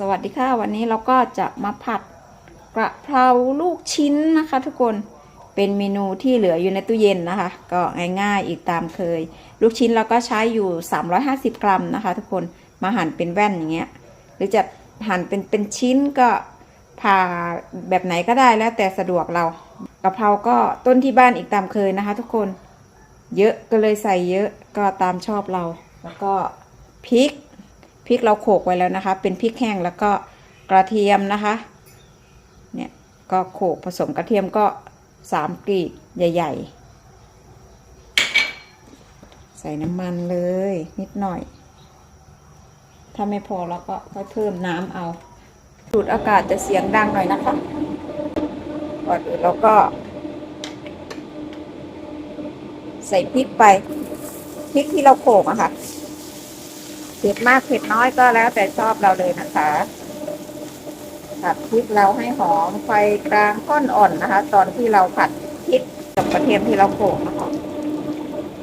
สวัสดีค่ะวันนี้เราก็จะมาผัดกระเพราลูกชิ้นนะคะทุกคนเป็นเมนูที่เหลืออยู่ในตู้เย็นนะคะ ก็ง่ายๆอีกตามเคย ลูกชิ้นเราก็ใช้อยู่ 350 กรัมนะคะ ทุกคนมาหั่นเป็นแว่นอย่างเงี้ยหรือจะหั่นเป็นเป็นชิ้นก็ผ่าแบบไหนก็ได้แล้วแต่สะดวกเรากะเพราก็ต้นที่บ้านอีกตามเคยนะคะ ทุกคนเยอะก็เลยใส่เยอะก็ตามชอบเรา แล้วก็พริก พริกเราโขกไว้แล้วนะคะ เป็นพริกแห้งแล้วก็กระเทียมนะคะ เนี่ยก็โขกผสมกระเทียมก็สามกลีบใหญ่ ๆ ใส่น้ำมันเลยนิดหน่อย ถ้าไม่พอเราก็ค่อยเพิ่มน้ำเอาดูดอากาศจะเสียงดังหน่อยนะคะก่อนอื่นเราก็ ใส่พริกไปพริกที่เราโขกอะค่ะ ผ็ดมากเผ็ดน้อยก็แล้วแต่ชอบเราเลยนะคะผัดพริกเราให้หอมไฟกลางก้อนอ่อนนะคะ ตอนที่เราผัดพริกกับกระเทียมที่เราโขลกนะคะ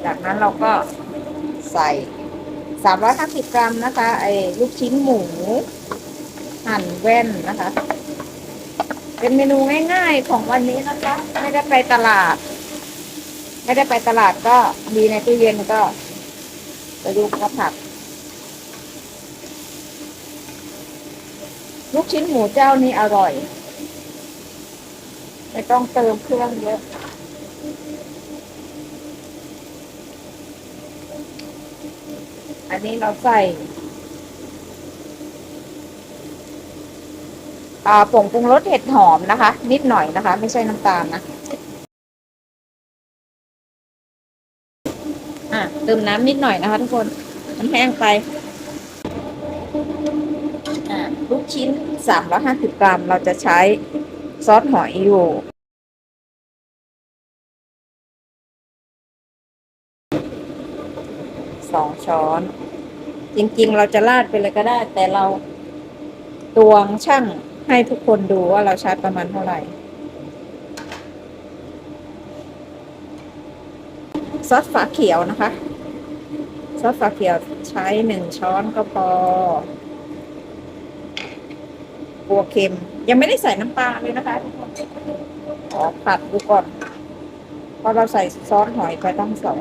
จากนั้นเราก็ใส่350กรัมนะคะ ไอ้ลูกชิ้นหมูหั่นแว่นนะคะ เป็นเมนูง่ายๆของวันนี้นะคะ ไม่ได้ไปตลาด ไม่ได้ไปตลาดก็มีในตู้เย็นก็ไปดูกระผัด ลูกชิ้นหมูเจ้านี้อร่อย ไม่ต้องเติมเครื่องเยอะ อันนี้เราใส่อ่าผงปรุงรสเห็ดหอมนะคะ นิดหน่อยนะคะ ไม่ใช่น้ำตาลนะอะเติมน้ำนิดหน่อยนะคะทุกคน มันแห้งไป อ่าลูก ชิ้น 350 กรัม เราจะใช้ซอสหอยอยู่สองช้อน จริงๆ เราจะราดไปเลยก็ได้ แต่เราตวงช่างให้ทุกคนดูว่าเราใช้ประมาณเท่าไหร่ ซอสฝาเขียวนะคะ ซอสฝาเขียวใช้หนึ่งช้อนก็พอ กลัวเค็ม ยังไม่ได้ใส่น้ำปลาเลยนะคะทุกคนขอผัดดูก่อนพราะเราใส่ซอสหอยไปตั้งสอง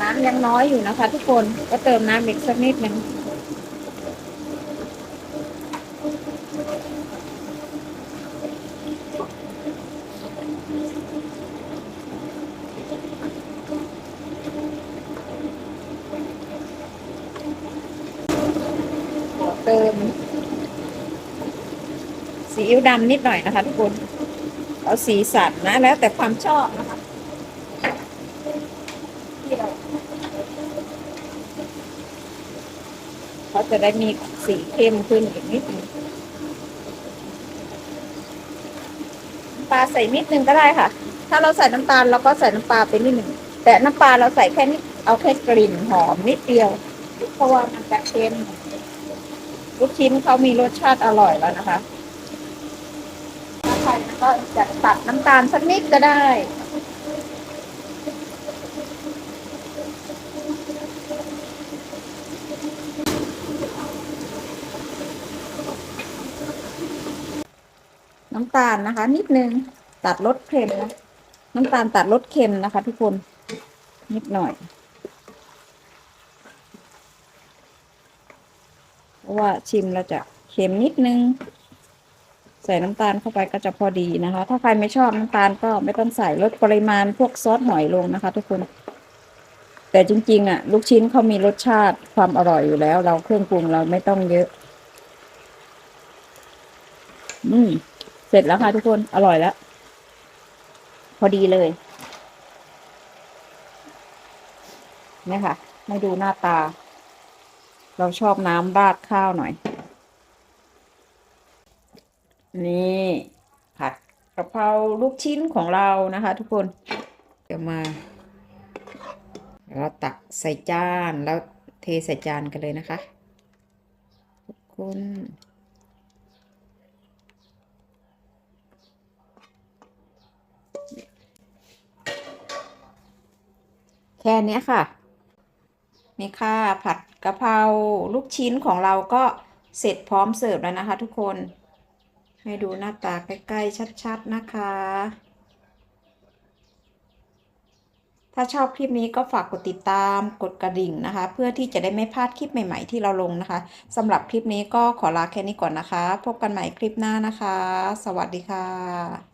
น้ำยังน้อยอยู่นะคะทุกคนก็เติมน้ำอีกสักนิดนึง เติมซีอิ๊วดำนิดหน่อยนะคะทุกคนเอาสีสันนะแล้วแต่ความชอบนะคะเขาจะได้มีสีเข้มขึ้นอีกนิดนึงปลาใส่นิดนึงก็ได้ค่ะ ถ้าเราใส่น้ำตาลเราก็ใส่น้ำปลาไปนิดหนึ่งแต่น้ำปลาเราใส่แค่นิดเอาแค่กลิ่นหอมนิดเดียวเพราะว่ามันจะเค็ม ลูกชิ้นเขามีรสชาติอร่อยแล้วนะคะถ้าใครก็จะตัดน้ำตาลสักนิดก็ได้น้ำตาลนะคะ นิดนึงตัดรสเค็มนะน้ำตาลตัดรสเค็มนะคะ ทุกคนนิดหน่อย เพราะว่าชิมเราจะเค็มนิดนึง ใส่น้ำตาลเข้าไปก็จะพอดีนะคะ ถ้าใครไม่ชอบน้ำตาลก็ไม่ต้องใส่ลดปริมาณพวกซอสหอยลงนะคะ ทุกคน แต่จริงๆอะ ลูกชิ้นเขามีรสชาติความอร่อยอยู่แล้ว เราเครื่องปรุงเราไม่ต้องเยอะ อืม เสร็จแล้วค่ะทุกคนอร่อยแล้ว พอดีเลยนี่ค่ะให้ดูหน้าตา เราชอบน้ำราดข้าวหน่อย นี่ผัดกะเพราลูกชิ้นของเรานะคะ ทุกคนเดี๋ยวมา เราตักใส่จานแล้วเทใส่จานกันเลยนะคะทุกคนแค่นี้ค่ะ นี่ค่ะผัดกะเพราลูกชิ้นของเราก็เสร็จพร้อมเสิร์ฟแล้วนะคะ ทุกคน ให้ดูหน้าตาใกล้ๆชัดๆนะคะ ถ้าชอบคลิปนี้ก็ฝากกดติดตามกดกระดิ่งนะคะ เพื่อที่จะได้ไม่พลาดคลิปใหม่ๆที่เราลงนะคะสำหรับคลิปนี้ก็ขอลาแค่นี้ก่อนนะคะ พบกันใหม่คลิปหน้านะคะ สวัสดีค่ะ